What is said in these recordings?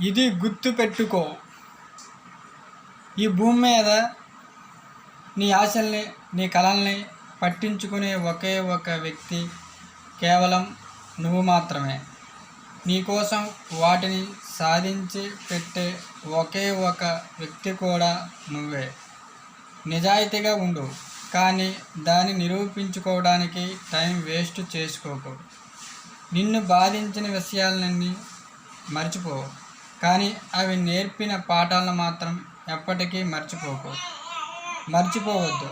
ఇది గుర్తు పెట్టుకో. ఈ భూమి మీద నీ ఆశల్ని నీ కళల్ని పట్టించుకునే ఒకే ఒక వ్యక్తి కేవలం నువ్వు మాత్రమే. నీకోసం వాటిని సాధించి పెట్టే ఒకే ఒక వ్యక్తి కూడా నువ్వే. నిజాయితీగా ఉండు కానీ దాన్ని నిరూపించుకోవడానికి టైం వేస్ట్ చేసుకోకు. నిన్ను బాధించిన విషయాలన్నీ మర్చిపో. కానీ అవి నేర్పిన పాఠాలను మాత్రం ఎప్పటికీ మర్చిపోకు. మర్చిపోవద్దు.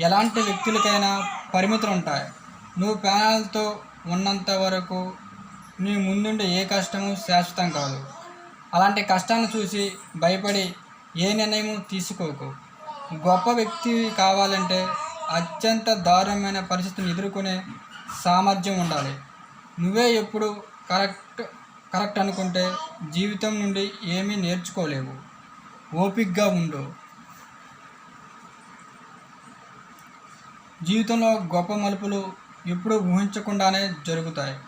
ఎలాంటి వ్యక్తులకైనా పరిమితులు ఉంటాయి నువ్వు ప్రాణాలతో ఉన్నంత వరకు నీ ముందుండే ఏ కష్టము శాశ్వతం కాదు. అలాంటి కష్టాలను చూసి భయపడి ఏ నిర్ణయము తీసుకోకు. గొప్ప వ్యక్తి కావాలంటే అత్యంత దారుణమైన పరిస్థితిని ఎదుర్కొనే సామర్థ్యం ఉండాలి. నువ్వే ఎప్పుడు కరెక్ట్ కరెక్ట్ అనుకుంటే జీవితం నుండి ఏమీ నేర్చుకోలేవు. ఓపిక్గా ఉండు. జీవితంలో గొప్ప మలుపులు ఎప్పుడూ ఊహించకుండానే జరుగుతాయి.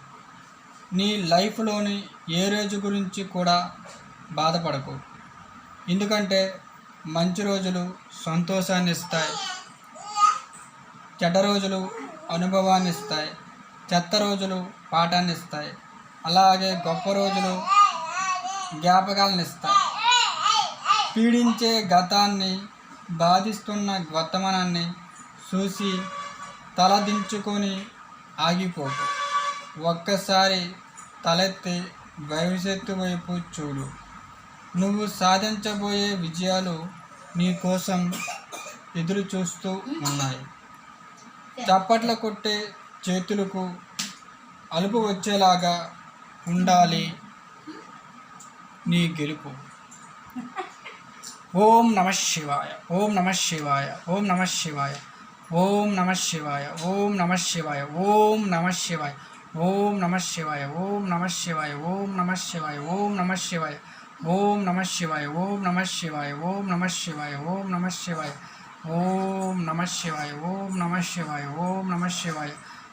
నీ లైఫ్లోని ఏ రోజు గురించి కూడా బాధపడకు. ఎందుకంటే మంచి రోజులు సంతోషాన్ని ఇస్తాయి. చెడ్డ రోజులు అనుభవాన్ని ఇస్తాయి. చెత్త రోజులు పాఠాన్ని ఇస్తాయి. అలాగే గొప్ప రోజులు జ్ఞాపకాలను ఇస్తాయి పీడించే గతాన్ని బాధిస్తున్న వర్తమానాన్ని చూసి తలదించుకొని ఆగిపోకు. ఒక్కసారి తలెత్తి భవిష్యత్తు వైపు చూడు. నువ్వు సాధించబోయే విజయాలు నీ కోసం ఎదురు చూస్తూ ఉన్నాయి. చప్పట్ల కొట్టే చేతులకు అలుపు వచ్చేలాగా ఉండాలి నీ గెలుపు ఓం నమ శివాయ ఓం నమ శివాయ ఓం నమ శివాయ ఓం నమ శివాయ ఓం నమ శివాయ ఓం నమ శివాయ ఓం నమ శివాయ ఓం నమ శివాయ ఓం నమ శివాయ ఓం నమ శివాయ ఓం నమ శివాయ ఓం నమ శివాయ ఓం నమ శివాయ ఓం నమ శివాయ ఓం నమ శివాయ ఓం నమ శివాయ ఓం నమ శివాయ